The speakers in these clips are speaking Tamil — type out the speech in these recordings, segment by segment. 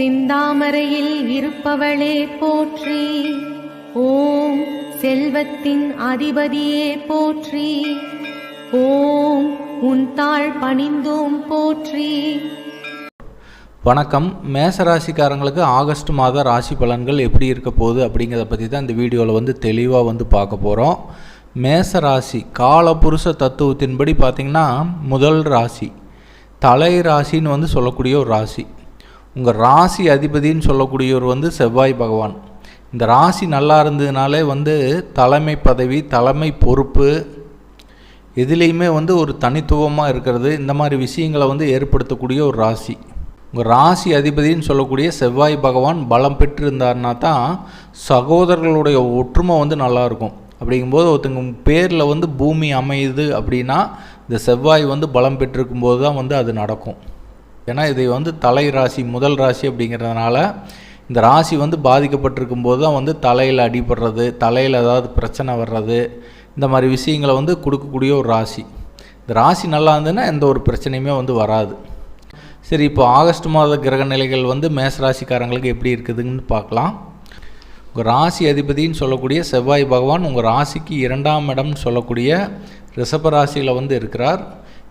சிந்தாமரையில் இருப்பவளே போற்றி. ஓம் செல்வத்தின் அதிபதியே போற்றி. ஓம் உன் தாழ் பணிந்தோம் போற்றி. வணக்கம். மேச ராசிக்காரங்களுக்கு ஆகஸ்ட் மாத ராசி பலன்கள் எப்படி இருக்க போகுது அப்படிங்கிறத பற்றி தான் இந்த வீடியோவில் வந்து தெளிவாக வந்து பார்க்க போகிறோம் மேச ராசி காலபுருஷ தத்துவத்தின்படி பார்த்திங்கன்னா முதல் ராசி தலை ராசின்னு வந்து சொல்லக்கூடிய ஒரு ராசி. உங்கள் ராசி அதிபதின்னு சொல்லக்கூடியவர் வந்து செவ்வாய் பகவான். இந்த ராசி நல்லா இருந்ததுனாலே வந்து தலைமை பதவி தலைமை பொறுப்பு எதுலேயுமே வந்து ஒரு தனித்துவமாக இருக்கிறது. இந்த மாதிரி விஷயங்களை வந்து ஏற்படுத்தக்கூடிய ஒரு ராசி. உங்கள் ராசி அதிபதின்னு சொல்லக்கூடிய செவ்வாய் பகவான் பலம் பெற்றிருந்தார்னா தான் சகோதரர்களுடைய ஒற்றுமை வந்து நல்லாயிருக்கும் அப்படிங்கும்போது ஒருத்தங்க பேரில் வந்து பூமி அமையுது அப்படின்னா இந்த செவ்வாய் வந்து பலம் பெற்றிருக்கும் போது தான் வந்து அது நடக்கும். ஏன்னா இதை வந்து தலை ராசி முதல் ராசி அப்படிங்கிறதுனால இந்த ராசி வந்து பாதிக்கப்பட்டிருக்கும் போது தான் வந்து தலையில் அடிபடுறது தலையில் ஏதாவது பிரச்சனை வர்றது இந்த மாதிரி விஷயங்களை வந்து கொடுக்கக்கூடிய ஒரு ராசி. இந்த ராசி நல்லா இருந்ததுன்னா எந்த ஒரு பிரச்சனையுமே வந்து வராது. சரி இப்போ ஆகஸ்ட் மாத கிரக நிலைகள் வந்து மேஷ ராசிக்காரங்களுக்கு எப்படி இருக்குதுன்னு பார்க்கலாம். உங்கள் ராசி அதிபதின்னு சொல்லக்கூடிய செவ்வாய் பகவான் உங்கள் ராசிக்கு இரண்டாம் இடம்னு சொல்லக்கூடிய ரிஷப ராசியில் வந்து இருக்கிறார்.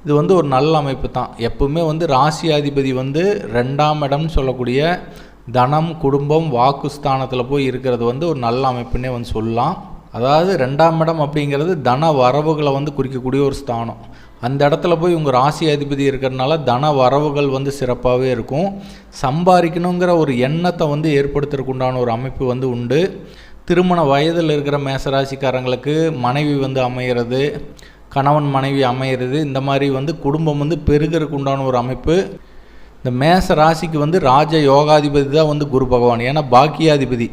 இது வந்து ஒரு நல்ல அமைப்பு தான். எப்பவுமே வந்து ராசி அதிபதி வந்து ரெண்டாம் இடம்னு சொல்லக்கூடிய தனம் குடும்பம் வாக்குஸ்தானத்தில் போய் இருக்கிறது வந்து ஒரு நல்ல அமைப்புன்னே வந்து சொல்லலாம். அதாவது ரெண்டாம் இடம் அப்படிங்கிறது தன வரவுகளை வந்து குறிக்கக்கூடிய ஒரு ஸ்தானம். அந்த இடத்துல போய் உங்கள் ராசி அதிபதி இருக்கிறதுனால தன வரவுகள் வந்து சிறப்பாகவே இருக்கும். சம்பாதிக்கணுங்கிற ஒரு எண்ணத்தை வந்து ஏற்படுத்துறக்குண்டான ஒரு அமைப்பு வந்து உண்டு. திருமண வயதில் இருக்கிற மேசராசிக்காரங்களுக்கு மனைவி வந்து அமைகிறது கணவன் மனைவி அமையிறது இந்த மாதிரி வந்து குடும்பம் வந்து பெருகிறதுக்கு உண்டான ஒரு அமைப்பு. இந்த மேச ராசிக்கு வந்து ராஜ யோகாதிபதி தான் வந்து குரு பகவான். ஏன்னா பாக்கியாதிபதி.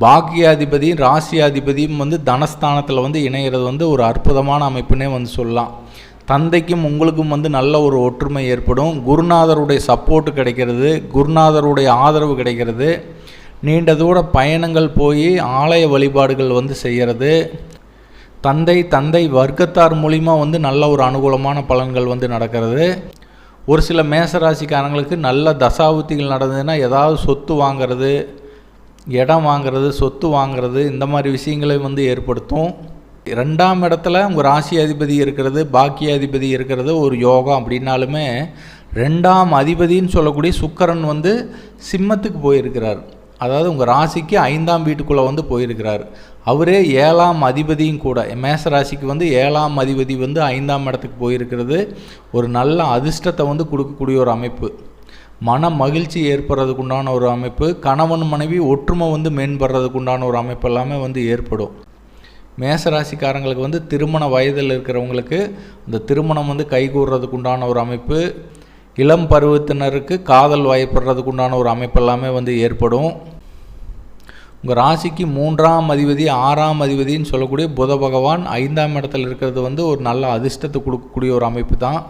பாக்கியாதிபதியும் ராசியாதிபதியும் வந்து தனஸ்தானத்தில் வந்து இணைகிறது வந்து ஒரு அற்புதமான அமைப்புனே வந்து சொல்லலாம். தந்தைக்கும் உங்களுக்கும் வந்து நல்ல ஒரு ஒற்றுமை ஏற்படும். குருநாதருடைய சப்போர்ட்டு கிடைக்கிறது. குருநாதருடைய ஆதரவு கிடைக்கிறது. நீண்ட தூர பயணங்கள் போய் ஆலய வழிபாடுகள் வந்து செய்கிறது தந்தை தந்தை வர்க்கத்தார் மூலிமா வந்து நல்ல ஒரு அனுகூலமான பலன்கள் வந்து நடக்கிறது. ஒரு சில மேசராசிக்காரங்களுக்கு நல்ல தசாபுத்திகள் நடந்ததுன்னா ஏதாவது சொத்து வாங்கிறது இடம் வாங்கிறது சொத்து வாங்கிறது இந்த மாதிரி விஷயங்களை வந்து ஏற்படுத்தும். ரெண்டாம் இடத்துல உங்கள் ராசி அதிபதி இருக்கிறது பாக்கிய அதிபதி இருக்கிறது ஒரு யோகம் அப்படின்னாலுமே ரெண்டாம் அதிபதின்னு சொல்லக்கூடிய சுக்கரன் வந்து சிம்மத்துக்கு போயிருக்கிறார். அதாவது உங்கள் ராசிக்கு ஐந்தாம் வீட்டுக்குள்ளே வந்து போயிருக்கிறார். அவரே ஏழாம் அதிபதியும் கூட மேச ராசிக்கு வந்து ஏழாம் அதிபதி வந்து ஐந்தாம் இடத்துக்கு போயிருக்கிறது. ஒரு நல்ல அதிர்ஷ்டத்தை வந்து கொடுக்கக்கூடிய ஒரு அமைப்பு. மன மகிழ்ச்சி ஏற்படுறதுக்கு உண்டான ஒரு அமைப்பு. கணவன் மனைவி ஒற்றுமை வந்து மேம்படுறதுக்கு உண்டான ஒரு அமைப்பு எல்லாமே வந்து ஏற்படும். மேசராசிக்காரங்களுக்கு வந்து திருமண வயதில் இருக்கிறவங்களுக்கு அந்த திருமணம் வந்து கைகூடுறதுக்கு உண்டான ஒரு அமைப்பு. இளம் பருவத்தினருக்கு காதல் வயப்படுறதுக்கு உண்டான ஒரு அமைப்பு எல்லாமே வந்து ஏற்படும். உங்கள் ராசிக்கு மூன்றாம் அதிபதி ஆறாம் அதிபதின்னு சொல்லக்கூடிய புத பகவான் ஐந்தாம் இடத்துல இருக்கிறது வந்து ஒரு நல்ல அதிர்ஷ்டத்தை கொடுக்கக்கூடிய ஒரு அமைப்பு தான்.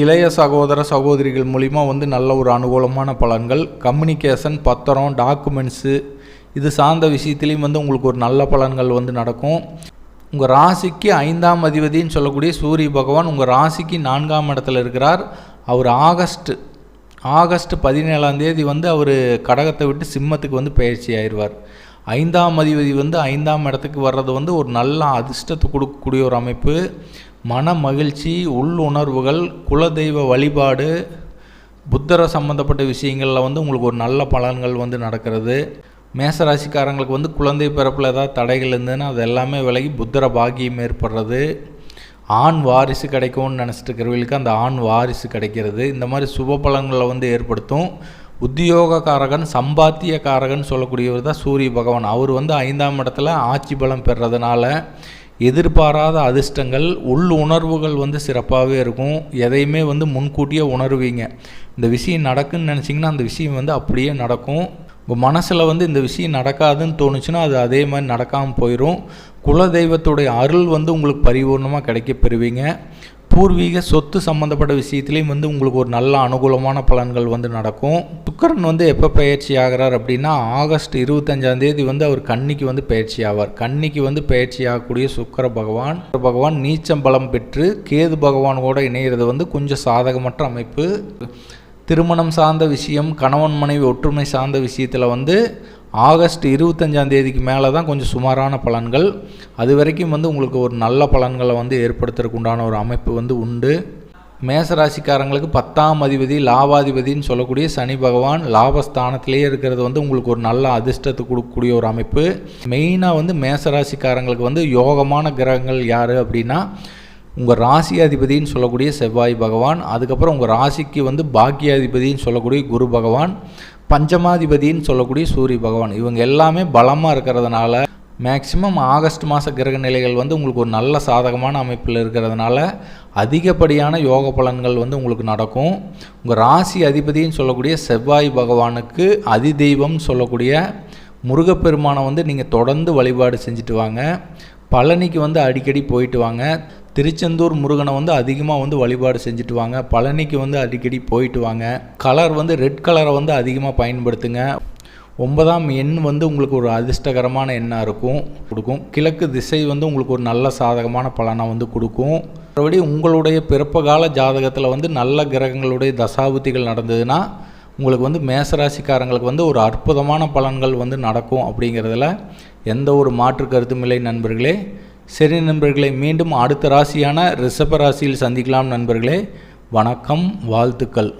இளைய சகோதர சகோதரிகள் மூலிமா வந்து நல்ல ஒரு அனுகூலமான பலன்கள். கம்யூனிகேஷன் பத்திரம் டாக்குமெண்ட்ஸு இது சார்ந்த விஷயத்துலேயும் வந்து உங்களுக்கு ஒரு நல்ல பலன்கள் வந்து நடக்கும். உங்கள் ராசிக்கு ஐந்தாம் அதிபதின்னு சொல்லக்கூடிய சூரிய பகவான் உங்கள் ராசிக்கு நான்காம் இடத்துல இருக்கிறார். அவர் ஆகஸ்ட் ஆகஸ்ட் பதினேழாம் தேதி வந்து அவர் கடகத்தை விட்டு சிம்மத்துக்கு வந்து பயிற்சி ஆயிடுவார். ஐந்தாம் அதிபதி வந்து ஐந்தாம் இடத்துக்கு வர்றது வந்து ஒரு நல்ல அதிர்ஷ்டத்தை கொடுக்கக்கூடிய ஒரு அமைப்பு. மன மகிழ்ச்சி உள்ளுணர்வுகள் குலதெய்வ வழிபாடு புத்தரை சம்மந்தப்பட்ட விஷயங்களில் வந்து உங்களுக்கு ஒரு நல்ல பலன்கள் வந்து நடக்கிறது. மேசராசிக்காரங்களுக்கு வந்து குழந்தை பிறப்பில் ஏதாவது தடைகள் இருந்ததுன்னா அது எல்லாமே விலகி புத்திர பாகியம் ஏற்படுறது. ஆண் வாரிசு கிடைக்கும்னு நினச்சிட்டு இருக்கிறவங்களுக்கு அந்த ஆண் வாரிசு கிடைக்கிறது. இந்த மாதிரி சுப பலன்களை வந்து ஏற்படுத்தும். உத்தியோகக்காரகன் சம்பாத்தியக்காரகன் சொல்லக்கூடியவர் தான் சூரிய பகவான். அவர் வந்து ஐந்தாம் இடத்துல ஆட்சி பலம் பெறதுனால எதிர்பாராத அதிர்ஷ்டங்கள் உள் உணர்வுகள் வந்து சிறப்பாகவே இருக்கும். எதையுமே வந்து முன்கூட்டியே உணர்வீங்க. இந்த விஷயம் நடக்குன்னு நினச்சிங்கன்னா அந்த விஷயம் வந்து அப்படியே நடக்கும். உங்கள் மனசில் வந்து இந்த விஷயம் நடக்காதுன்னு தோணுச்சுன்னா அது அதே மாதிரி நடக்காமல் போயிடும் குலதெய்வத்துடைய அருள் வந்து உங்களுக்கு பரிபூர்ணமாக கிடைக்க பெறுவீங்க. பூர்வீக சொத்து சம்மந்தப்பட்ட விஷயத்துலேயும் வந்து உங்களுக்கு ஒரு நல்ல அனுகூலமான பலன்கள் வந்து நடக்கும். சுக்கரன் வந்து எப்போ பயிற்சி ஆகிறார் அப்படின்னா ஆகஸ்ட் இருபத்தஞ்சாந்தேதி வந்து அவர் கன்னிக்கு வந்து பயிற்சி ஆவார். கன்னிக்கு வந்து பயிற்சி ஆகக்கூடிய சுக்கர பகவான். பகவான் நீச்சம் பலம் பெற்று கேது பகவான் கூட இணைகிறது வந்து கொஞ்சம் சாதகமற்ற அமைப்பு. திருமணம் சார்ந்த விஷயம் கணவன் மனைவி ஒற்றுமை சார்ந்த விஷயத்தில் வந்து ஆகஸ்ட் இருபத்தஞ்சாம் தேதிக்கு மேலே தான் கொஞ்சம் சுமாரான பலன்கள். அது வரைக்கும் வந்து உங்களுக்கு ஒரு நல்ல பலன்களை வந்து ஏற்படுத்துறதுக்கு உண்டான ஒரு அமைப்பு வந்து உண்டு. மேசராசிக்காரங்களுக்கு பத்தாம் அதிபதி லாபாதிபதின்னு சொல்லக்கூடிய சனி பகவான் லாபஸ்தானத்திலேயே இருக்கிறது வந்து உங்களுக்கு ஒரு நல்ல அதிர்ஷ்டத்தை கொடுக்கக்கூடிய ஒரு அமைப்பு. மெயினாக வந்து மேசராசிக்காரங்களுக்கு வந்து யோகமான கிரகங்கள் யார் அப்படின்னா உங்கள் ராசி அதிபதின்னு சொல்லக்கூடிய செவ்வாய் பகவான் அதுக்கப்புறம் உங்கள் ராசிக்கு வந்து பாக்கியாதிபதினு சொல்லக்கூடிய குரு பகவான் பஞ்சமாதிபதின்னு சொல்லக்கூடிய சூரிய பகவான். இவங்க எல்லாமே பலமாக இருக்கிறதுனால மேக்சிமம் ஆகஸ்ட் மாத கிரக நிலைகள் வந்து உங்களுக்கு ஒரு நல்ல சாதகமான அமைப்பில் இருக்கிறதுனால அதிகப்படியான யோக பலன்கள் வந்து உங்களுக்கு நடக்கும். உங்கள் ராசி அதிபதின்னு சொல்லக்கூடிய செவ்வாய் பகவானுக்கு அதிதெய்வம் சொல்லக்கூடிய முருகப்பெருமானை வந்து நீங்கள் தொடர்ந்து வழிபாடு செஞ்சுட்டு வாங்க. பழனிக்கு வந்து அடிக்கடி போயிட்டு வாங்க. திருச்செந்தூர் முருகனை வந்து அதிகமாக வந்து வழிபாடு செஞ்சுட்டு வாங்க. பழனிக்கு வந்து அடிக்கடி போயிட்டு வாங்க. கலர் வந்து ரெட் கலரை வந்து அதிகமாக பயன்படுத்துங்க. ஒன்பதாம் எண் வந்து உங்களுக்கு ஒரு அதிர்ஷ்டகரமான எண்ணாக இருக்கும் கொடுக்கும். கிழக்கு திசை வந்து உங்களுக்கு ஒரு நல்ல சாதகமான பலனை வந்து கொடுக்கும். மற்றபடி உங்களுடைய பிறப்பகால ஜாதகத்தில் வந்து நல்ல கிரகங்களுடைய தசாபுத்திகள் நடந்ததுன்னா உங்களுக்கு வந்து மேசராசிக்காரங்களுக்கு வந்து ஒரு அற்புதமான பலன்கள் வந்து நடக்கும் அப்படிங்கிறதுல எந்த ஒரு மாற்று கருத்தும் இல்லை நண்பர்களே. சரி நண்பர்களே மீண்டும் அடுத்த ராசியான ரிஷப ராசியில் சந்திக்கலாம் நண்பர்களே. வணக்கம் வாழ்த்துக்கள்.